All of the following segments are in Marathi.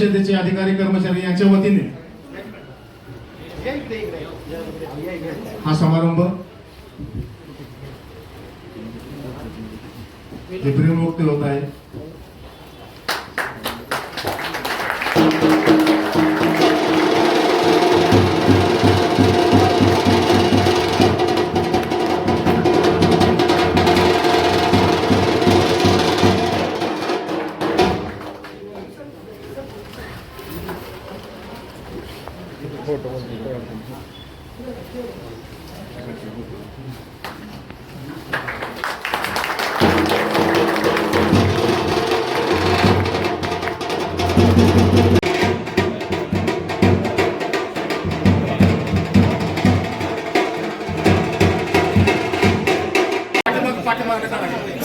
परिषदेचे अधिकारी कर्मचारी यांच्या वतीने. हा समारंभ विक्रीमुक्त होत आहे.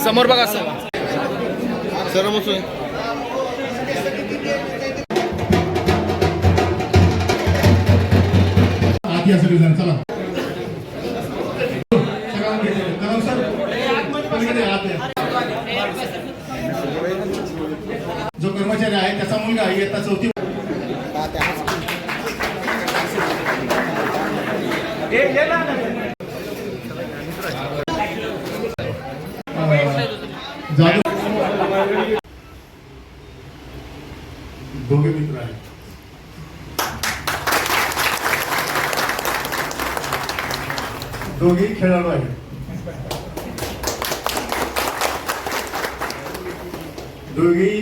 समोर बघा सर. सर सगळेजण चला. जो कर्मचारी आहे त्याचा मुलगा इयत्ता चौथी. जाधव दोघे मित्र आहेत. दोघेही खेळाडू आहेत. दोघेही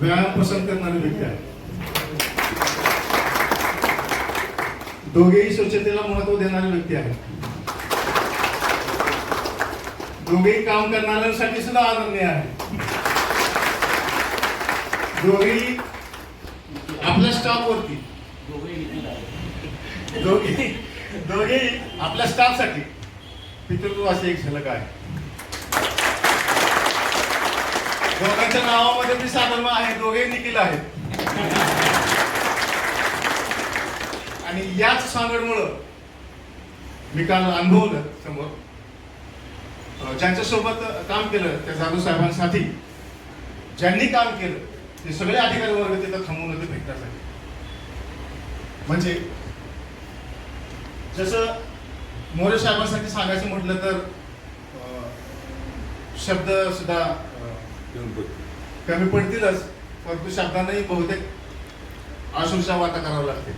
व्यायाम पसंत करणारे व्यक्ती आहेत. दोघेही स्वच्छतेला महत्त्व देणारे व्यक्ती आहेत. दोघेही काम करणाऱ्यांसाठी सुद्धा आनंदी आहे. दोघेही आपल्या स्टाफ वरती दोघेही दोघेही आपल्या स्टाफसाठी पितृत्व असे एक झलक आहे. दोघांच्या नावामध्ये मी साधर्म आहे दोघेही निखिल आहेत. आणि याच सांगडमुळं मी काल अनुभवलं समोर. ज्यांच्यासोबत काम केलं त्या जाधव साहेबांसाठी ज्यांनी काम केलं ते सगळे अधिकारी वर्ग तिथं थांबून होते भेटण्यासाठी. म्हणजे जसं मोरे साहेबांसाठी सांगायचं म्हटलं तर शब्द सुद्धा कमी पडतीलच परंतु शब्दांनाही बहुतेक आशुषा वाटा करावं लागते.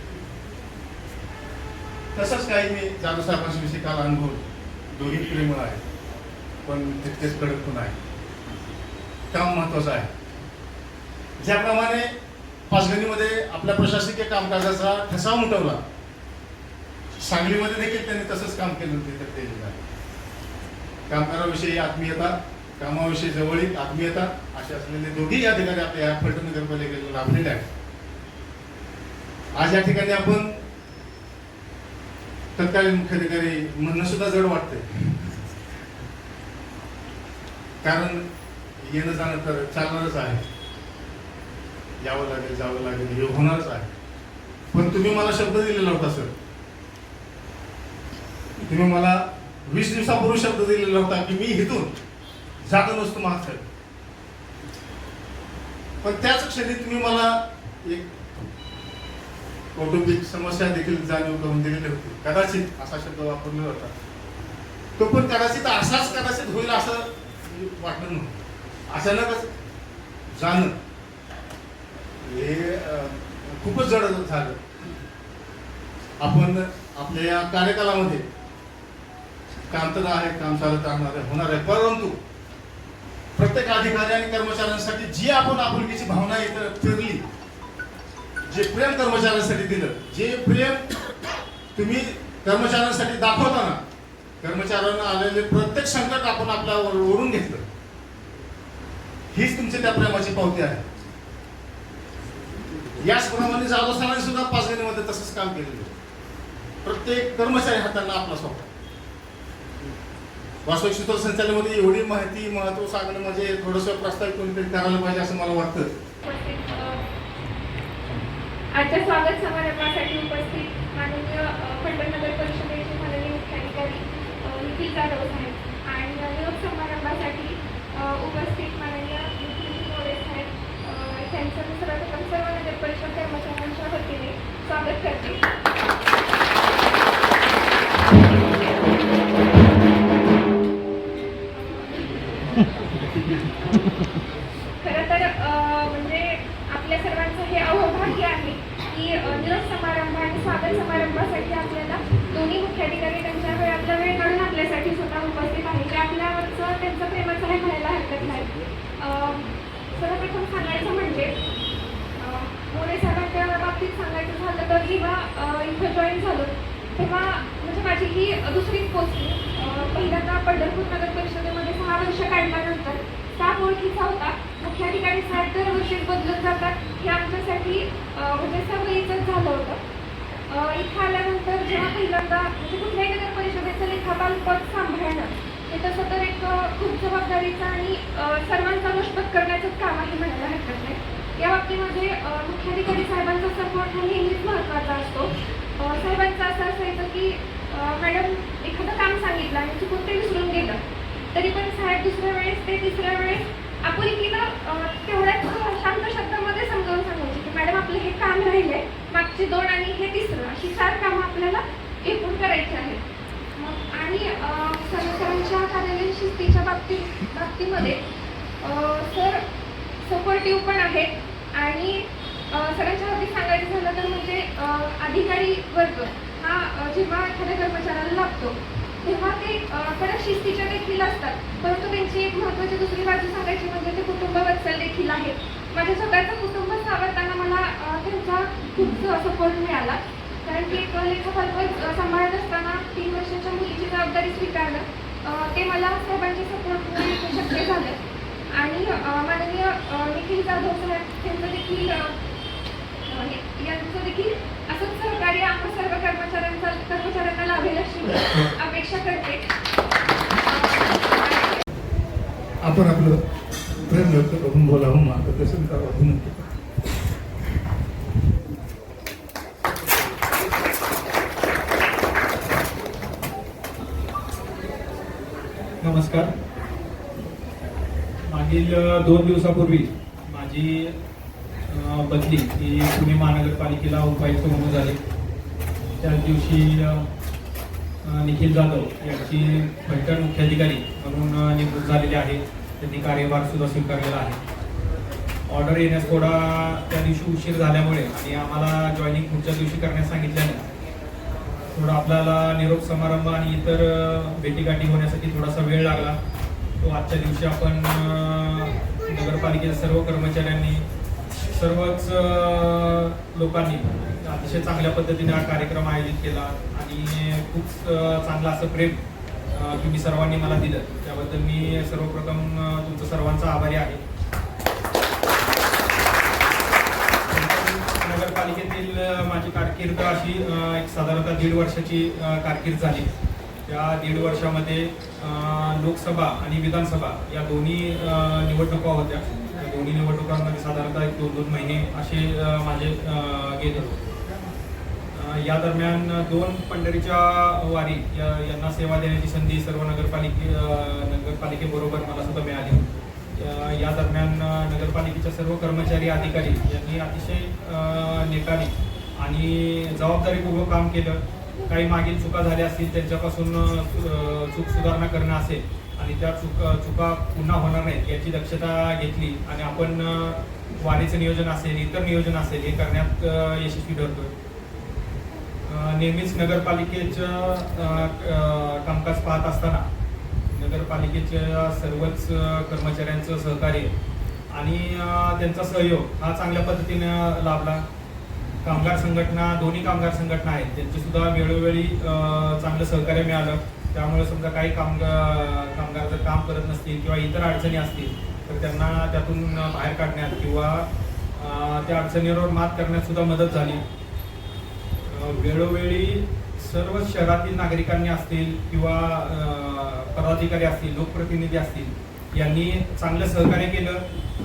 तसंच काही मी जाधव साहेबांच्या विषयी काल अनुभव दोघी प्रेमळ आहे पण तितकेच कडक पण आहे. काम महत्वाचं आहे. ज्याप्रमाणे पाचगणीमध्ये आपल्या प्रशासकीय कामकाजाचा ठसा उमटवला सांगलीमध्ये देखील त्यांनी तसंच काम केलं होते तर ते कामगाराविषयी आत्मीयता कामाविषयी जवळीक आत्मीयता असे असलेले दोघेही अधिकारी आपल्या या फलटण नगरपालिकेला लाभलेले आहेत. आज या ठिकाणी आपण तत्कालीन मुख्याधिकारी म्हणणं सुद्धा जड वाटते कारण येणं जाणं तर चालणारच आहे. यावं लागेल जावं लागेल हे होणारच आहे. पण तुम्ही मला शब्द दिलेला होता सर. तुम्ही मला वीस दिवसापूर्वी शब्द दिलेला होता की मी इथून जात नसतो मागचं पण त्याच क्षणी तुम्ही मला एक कौटुंबिक समस्या देखील जाणीव करून दिलेली होती. कदाचित असा शब्द वापरलेला होता. तो पण कदाचित असाच कदाचित होईल असं वाटलं नव्हतं अचानकच जाणं. हे खूपच जड झालं. आपण आपल्या या कार्यकालामध्ये काम तर आहे काम चालत राहणार आहे होणार आहे. परंतु प्रत्येक अधिकारी आणि कर्मचाऱ्यांसाठी जी आपण आपुलकीची भावना इथं फिरली जे प्रेम कर्मचाऱ्यांसाठी दिलं जे प्रेम तुम्ही कर्मचाऱ्यांसाठी दाखवताना कर्मचाऱ्यांना आलेले प्रत्येक संकट आपण आपल्या ओढून घेतलं. हीच तुमची त्या प्रेमाची पावती आहे. याचप्रमाणे जाधव सरांनी सुद्धा पाचगणीमध्ये तसंच काम केलेलं प्रत्येक कर्मचारी हातांना आपला स्वभाव वास्तविक सूत्र संचालनामध्ये एवढी माहिती महत्त्व सांगणं म्हणजे थोडंसं प्रस्तावित कोणीतरी करायला पाहिजे असं मला वाटतं. आजच्या स्वागत समारंभासाठी उपस्थित माननीय अ, परिषदेचे हो अ, डोस आहे आणि निरोप समारंभासाठी उपस्थित माननीय मोरे साहेब त्यांचं मी सर्वप्रथम सर्व नगर परिषद कर्मचाऱ्यांच्या वतीने स्वागत करते. खरं तर म्हणजे आपल्या सर्वांचं हे अहोभाग्य आहे की निरोप समारंभ आणि स्वागत समारंभासाठी आपल्याला दोन्ही मुख्याधिकारी त्यांच्या वेळातला वेळ काढून आपल्यासाठी स्वतः उपस्थित आहे ते आपल्यावरचं त्यांचं म्हणायला हरकत नाही. सर्वप्रथम सांगायचं म्हणजे अं, मोरे साहेबांच्या बाबतीत सांगायचं झालं तर जेव्हा इथं जॉईन झालो तेव्हा म्हणजे माझी ही दुसरी पोस्ट पहिल्यांदा पंढरपूर नगर परिषदेमध्ये सहा वर्ष काढल्यानंतर स्टाफ ओळखीचा होता. मुख्याधिकारी साहेब दरवर्षी बदलत जातात. हे आमच्यासाठी म्हणजे सवयीचंच झालं होतं. इथं आल्यानंतर जेव्हा पहिल्यांदा म्हणजे कुठल्याही नगर परिषदेचं लेखापाल पद सांभाळणं हे तसं तर एक खूप जबाबदारीचं आणि सर्वांचा वशपत करण्याचंच काम आहे म्हणायला हरकत नाही या बाबतीमध्ये मुख्याधिकारी साहेबांचा सपोर्ट हा नेहमीच महत्त्वाचा असतो. साहेबांचं असं असायचं की मॅडम एखादं काम सांगितलं आणि चुकून ते विसरून गेलं. तरी पण साहेब दुसऱ्या वेळेस ते तिसऱ्या वेळेस आपुलकीनं अं, तेवढ्याच शांत शब्दामध्ये समजावून सांगायचे की मॅडम आपलं हे काम राहिले मागचे दोन आणि हे तिसरं अशी चार कामं आपल्याला एकूण करायची आहेत मग आणि अं, सर- सरांच्या कार्यालयीन बाबती बाबतीमध्ये सर सपोर्टिव्ह पण आहेत. आणि अं, सरांच्या बाबतीत सांगायचं झालं तर म्हणजे अधिकारी वर्ग हा जेव्हा एखाद्या कर्मचाऱ्याला लागतो तेव्हा ते अं, शिस्तीच्या देखील असतात. परंतु त्यांची एक महत्त्वाची दुसरी बाजू सांगायची म्हणजे ते कुटुंब वत्सल देखील आहेत. माझ्या स्वतःचं कुटुंब सावरताना मला त्यांचा खूप सपोर्ट मिळाला. कारण की एक लेखापालपद सांभाळत असताना तीन वर्षाच्या मुलीची जबाबदारी स्वीकारणं ते मला साहेबांच्या सपोर्टमुळे शक्य झालं आणि अं, माननीय निखिल जाधव साहेब यांचं देखील यांचं देखील असंच सहकार्य आम्हा सर्व कर्मचाऱ्यांचा कर्मचाऱ्यांना लाभेल अशी अपेक्षा करते. आपण आपलं प्रेम व्यक्त करून बोलावं मार्गदर्शन करावं अभिनंदन नमस्कार. मागील दोन दिवसापूर्वी माझी बदली ही पुणे महानगरपालिकेला उपायुक्त म्हणून झाली. त्याच दिवशी निखिल जाधव यांची फलटण मुख्याधिकारी म्हणून निवृत्त झालेली आहे. त्यांनी कार्यभार सुद्धा स्वीकारलेला आहे. ऑर्डर येण्यास थोडा त्या दिवशी उशीर झाल्यामुळे आणि आम्हाला जॉईनिंग पुढच्या दिवशी करण्यास सांगितल्याने थोडा आपल्याला निरोप समारंभ आणि इतर भेटीगाठी होण्यासाठी थोडासा वेळ लागला. तो आजच्या दिवशी आपण नगरपालिकेच्या सर्व कर्मचाऱ्यांनी सर्वच लोकांनी अतिशय चांगल्या पद्धतीने हा कार्यक्रम आयोजित केला आणि खूप चांगलं असं प्रेम तुम्ही सर्वांनी मला दिलं. त्याबद्दल मी सर्वप्रथम तुमचं सर्वांचा आभारी आहे. नगरपालिकेतील माझी कारकीर्द अशी एक साधारणतः दीड वर्षाची कारकीर्द झाली. त्या दीड वर्षामध्ये लोकसभा आणि विधानसभा या दोन्ही निवडणुका होत्या. त्या दोन्ही निवडणुकांमध्ये साधारणतः एक दोन दोन महिने असे माझे गेले होते. या दरम्यान दोन पंढरीच्या वारी या- यांना सेवा देण्याची संधी सर्व नगरपालिके नगरपालिकेबरोबर मला सुद्धा मिळाली. या दरम्यान नगरपालिकेच्या सर्व कर्मचारी अधिकारी यांनी अतिशय अ, नेटाने आणि जबाबदारीपूर्वक काम केलं. काही मागील चुका झाल्या असतील त्यांच्यापासून चूक सुधारणा करणं असेल आणि त्या चुक चुका पुन्हा होणार नाहीत याची दक्षता घेतली आणि आपण वारीचं नियोजन असेल इतर नियोजन असेल हे करण्यात यशस्वी ठरतोय. नेहमीच नगरपालिकेचं कामकाज पाहत असताना नगरपालिकेच्या सर्वच कर्मचाऱ्यांचं सहकार्य आणि त्यांचा सहयोग हा चांगल्या पद्धतीने लाभला. कामगार संघटना दोन्ही कामगार संघटना आहेत. त्यांची सुद्धा वेळोवेळी चांगलं सहकार्य मिळालं. त्यामुळे समजा काही कामगार कामगार जर काम करत नसतील किंवा इतर अडचणी असतील तर त्यांना त्यातून बाहेर काढण्यात किंवा त्या अडचणीवर मात करण्यात सुद्धा मदत झाली. वेळोवेळी सर्व शहरातील नागरिकांनी असतील किंवा पदाधिकारी असतील लोकप्रतिनिधी असतील यांनी चांगलं सहकार्य केलं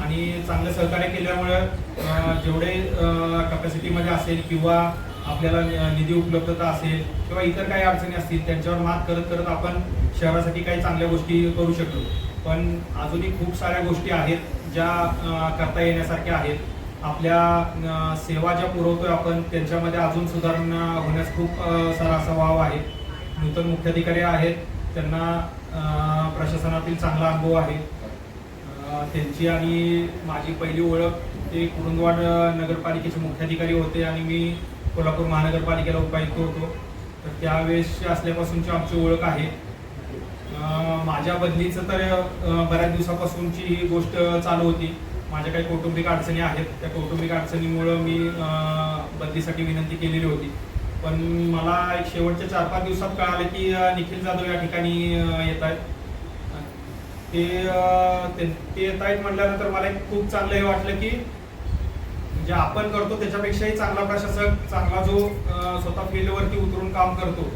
आणि चांगलं सहकार्य केल्यामुळं जेवढे कपॅसिटीमध्ये असेल किंवा आपल्याला निधी उपलब्धता असेल किंवा इतर काही अडचणी असतील त्यांच्यावर मात करत करत आपण शहरासाठी काही चांगल्या गोष्टी करू शकलो. पण अजूनही खूप साऱ्या गोष्टी आहेत ज्या करता येण्यासारख्या आहेत. आपल्या सेवा ज्या पुरवतोय आपण त्यांच्यामध्ये अजून सुधारणा होण्यास खूप सारा असा वाव आहे. नूतन मुख्याधिकारी आहेत त्यांना प्रशासनातील चांगला अनुभव आहे. त्यांची आणि माझी पहिली ओळख ते कुरुंदवाड नगरपालिकेचे मुख्याधिकारी होते आणि मी कोल्हापूर महानगरपालिकेला उपायुक्त होतो. तर त्यावेळेस असल्यापासूनची आमची ओळख आहे. माझ्या बदलीचं तर बऱ्याच दिवसापासूनची ही गोष्ट चालू होती. माझ्या काही कौटुंबिक अडचणी आहेत. त्या कौटुंबिक अडचणीमुळं मी बदलीसाठी विनंती केलेली होती. पण मला एक शेवटच्या चार पाच दिवसात कळालं की निखिल जाधव या ठिकाणी येत आहेत. ते ते ते येत आहेत म्हटल्यानंतर मला एक खूप चांगलं हे वाटलं की जे आपण करतो त्याच्यापेक्षाही चांगला प्रशासक चांगला जो स्वतः फील्डवरती उतरून काम करतो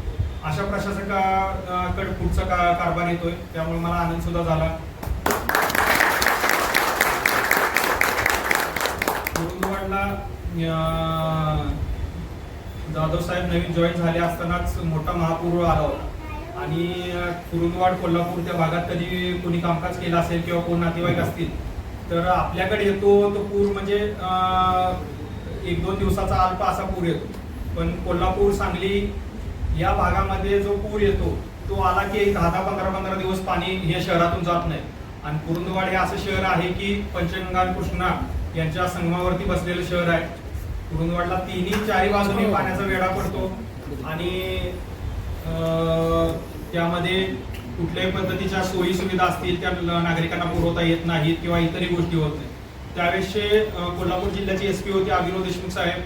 अशा प्रशासकाकडे पुढचा का कारभार येतोय. त्यामुळे मला आनंद सुद्धा झाला. मुरुंदवाडला जाधव साहेब नवीन जॉईन झाले असतानाच मोठा महापूर आला होता. आणि कुरुंदवाड कोल्हापूर त्या भागात कधी कोणी कामकाज केलं असेल किंवा कोण नातेवाईक असतील तर आपल्याकडे येतो तो पूर म्हणजे एक दोन दिवसाचा अल्प असा पूर येतो. पण कोल्हापूर सांगली या भागामध्ये जो पूर येतो तो आला की एक दहा दहा पंधरा पंधरा दिवस पाणी हे शहरातून जात नाही. आणि कुरुंदवाड हे असं शहर आहे की पंचगंगा कृष्णा यांच्या संगमावरती बसलेलं शहर आहे. कुरुंदवाडला तिन्ही चारी बाजूने पाण्याचा वेढा पडतो. आणि त्यामध्ये कुठल्याही पद्धतीच्या सोयी सुविधा असतील त्या नागरिकांना पुरवता येत नाहीत किंवा इतरही गोष्टी होत नाही त्यावेळेसचे कोल्हापूर जिल्ह्याचे एस पी होते अभिनव देशमुख साहेब.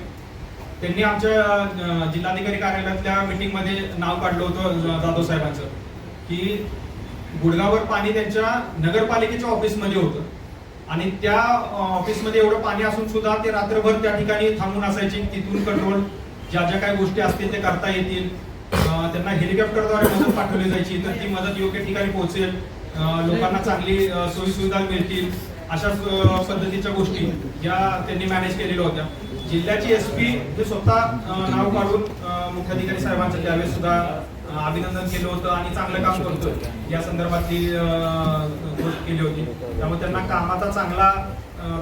त्यांनी आमच्या जिल्हाधिकारी कार्यालयातल्या मीटिंगमध्ये नाव काढलं होतं जाधव साहेबांचं. की गुडगावर पाणी त्यांच्या नगरपालिकेच्या ऑफिसमध्ये होतं. आणि त्या ऑफिसमध्ये एवढं पाणी असून सुद्धा ते रात्रभर त्या ठिकाणी थांबून असायचे तिथून कंट्रोल ज्या ज्या काही गोष्टी असतील ते करता येतील. त्यांना हेलिकॉप्टरद्वारे मदत पाठवली जायची तर ती मदत योग्य ठिकाणी पोहोचेल. लोकांना चांगली सोयी सुविधा मिळतील. अशा पद्धतीच्या गोष्टी या त्यांनी मॅनेज केलेल्या होत्या. जिल्ह्याची एस पी हे स्वतः नाव काढून मुख्याधिकारी साहेबांचं त्यावेळेस सुद्धा अभिनंदन केलं होतं आणि चांगलं काम करतोय. या संदर्भातली गोष्ट केली होती. त्यामुळे त्यांना कामाचा चांगला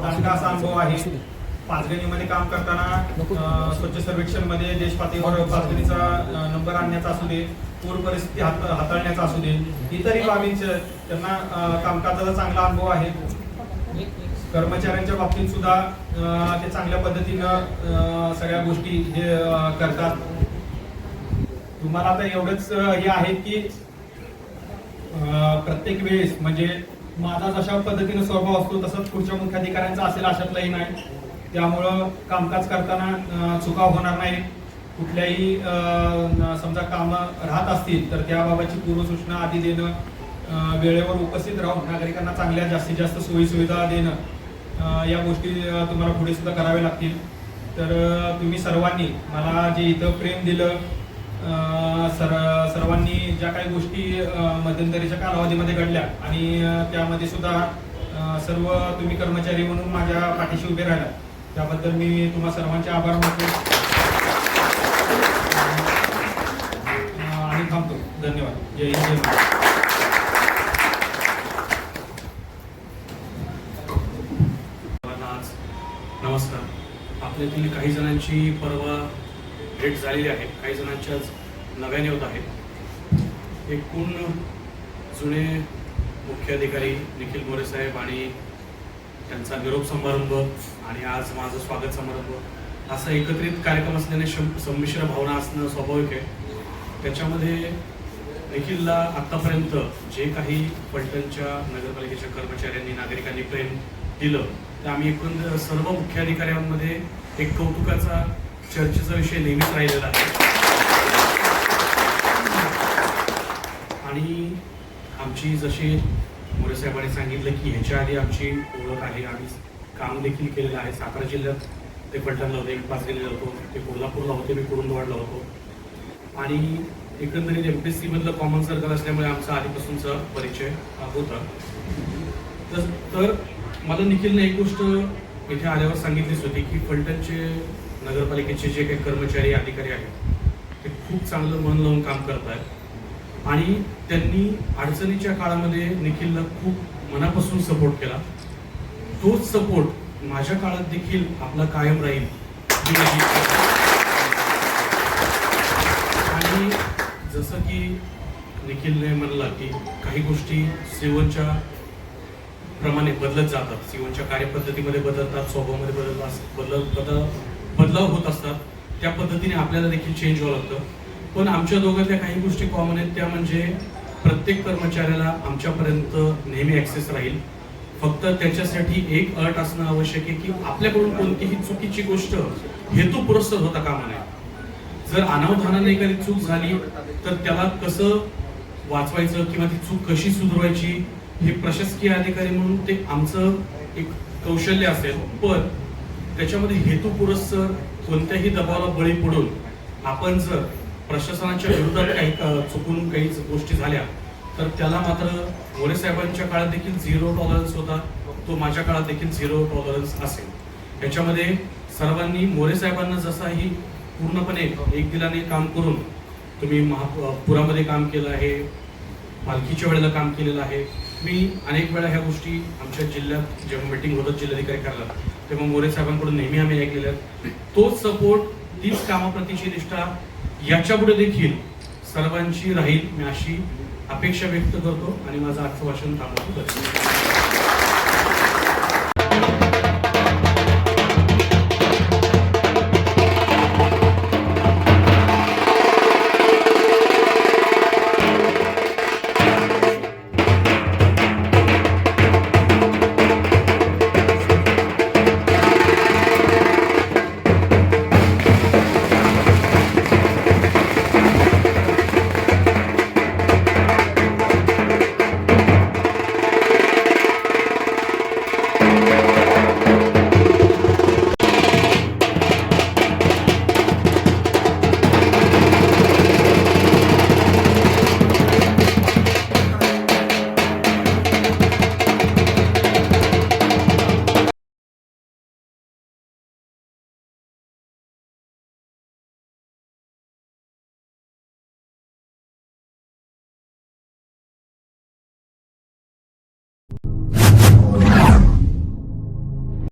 दांडका असा अनुभव आहे. पाचगणीमध्ये काम करताना स्वच्छ सर्वेक्षणमध्ये देश पाचगणीचा नंबर आणण्याचा असू दे पूर परिस्थिती हात- हाताळण्याचा असू दे इतरही बाबींचे त्यांना कामकाजाचा चांगला अनुभव आहे. कर्मचाऱ्यांच्या बाबतीत सुद्धा ते चांगल्या पद्धतीनं सगळ्या गोष्टी हे करतात. तुम्हाला आता एवढंच हे आहे की प्रत्येक वेळेस म्हणजे माझा जशा पद्धतीनं स्वभाव असतो तसंच पुढच्या मुख्याधिकाऱ्यांचा असेल अशातलंही नाही. त्यामुळं कामकाज करताना चुका होणार नाही. कुठल्याही समजा कामं राहत असतील तर त्याबाबतची पूर्वसूचना आधी देणं वेळेवर उपस्थित राहून नागरिकांना चांगल्या जास्तीत जास्त सोयीसुविधा देणं या गोष्टी तुम्हाला पुढे सुद्धा कराव्या लागतील. तर तुम्ही सर्वांनी मला जे इथं प्रेम दिलं सर सर्वांनी ज्या काही गोष्टी मध्यंतरीच्या कालावधीमध्ये घडल्या आणि त्यामध्ये सुद्धा सर्व तुम्ही कर्मचारी म्हणून माझ्या पाठीशी उभे राहिला त्याबद्दल मी तुम्हा सर्वांचे आभार मानतो. आणि थांबतो. धन्यवाद. जय हिंद जय नमस्कार. आपल्यातील काही जणांची परवा भेट झालेली आहे. काही जणांच्या आज नव्याने होत आहेत. एकूण जुने मुख्य अधिकारी निखिल मोरे साहेब आणि त्यांचा निरोप समारंभ आणि आज माझं स्वागत समारंभ असा एकत्रित कार्यक्रम असल्याने शं- संमिश्र भावना असणं स्वाभाविक आहे. त्याच्यामध्ये निखिलला आत्तापर्यंत जे काही पलटणच्या नगरपालिकेच्या कर्मचाऱ्यांनी नागरिकांनी प्रेम दिलं तर आम्ही एकूण सर्व मुख्याधिकाऱ्यांमध्ये एक कौतुकाचा चर्चेचा विषय नेहमीच राहिलेला आहे. आणि आमची जशी मोरे साहेबांनी सांगितलं की ह्याच्या आधी आमची ओळख आहे आम्ही काम देखील केलेलं आहे. सातारा जिल्ह्यात ते पलटणला होते पास केलेला होतो ते कोल्हापूरला होते मी कुरुंदवाडला होतो. आणि एकंदरीत एम पी एस सीमधलं कॉमन सर्कल असल्यामुळे आमचा आधीपासूनचा परिचय होता. तर तर मला निखिलने एक गोष्ट इथे आल्यावर सांगितलीच होती की फलटणचे नगरपालिकेचे जे काही कर्मचारी अधिकारी आहेत ते खूप चांगलं मन लावून काम करत आहेत आणि त्यांनी अडचणीच्या काळामध्ये निखिलला खूप मनापासून सपोर्ट केला. तोच सपोर्ट माझ्या काळात देखील आपला कायम राहील. आणि जसं की निखिलने म्हणला की काही गोष्टी सेवनच्या प्रमाणे बदलत जातात. सेवनच्या कार्यपद्धतीमध्ये बदलतात स्वभावामध्ये बदलतात बदल बदल बदलाव होत असतात त्या पद्धतीने आपल्याला देखील चेंज व्हावं लागतं. पण आमच्या दोघातल्या काही गोष्टी कॉमन आहेत त्या म्हणजे प्रत्येक कर्मचाऱ्याला आमच्यापर्यंत नेहमी ॲक्सेस राहील. फक्त त्याच्यासाठी एक अट असणं आवश्यक आहे की आपल्याकडून कोणतीही चुकीची गोष्ट हेतुपुरस्सर होता कामा नये. जर अनावधानाने एखादी चूक झाली तर त्याला कसं वाचवायचं किंवा ती चूक कशी सुधारायची हे प्रशासकीय अधिकारी म्हणून ते आमचं एक कौशल्य असेल. पण त्याच्यामध्ये हेतू पुरस्सर कोणत्याही दबावाला बळी पडून आपण जर प्रशासनाच्या विरोधात काही चुकून काही गोष्टी झाल्या तर त्याला मात्र मोरे साहेबांच्या काळात देखील झिरो टॉलरन्स होता. तो माझ्या काळात देखील झिरो टॉलरन्स असेल. याच्यामध्ये सर्वांनी मोरे साहेबांना जसाही पूर्णपणे एक दिलाने काम करून तुम्ही महा पुरामध्ये काम केलं आहे पालखीच्या वेळेला काम केलेलं आहे मी अनेक वेळा ह्या गोष्टी आमच्या जिल्ह्यात जेव्हा मीटिंग होतात जिल्हाधिकारी करतात तेव्हा मोरे साहेबांकडून नेहमी आम्ही ऐकलेल्या तोच सपोर्ट तीच कामाप्रतीची निष्ठा याच्यापुढे देखील सर्वांची राहील मी अशी अपेक्षा व्यक्त करतो आणि माझं आजचं भाषण थांबवतो धन्यवाद.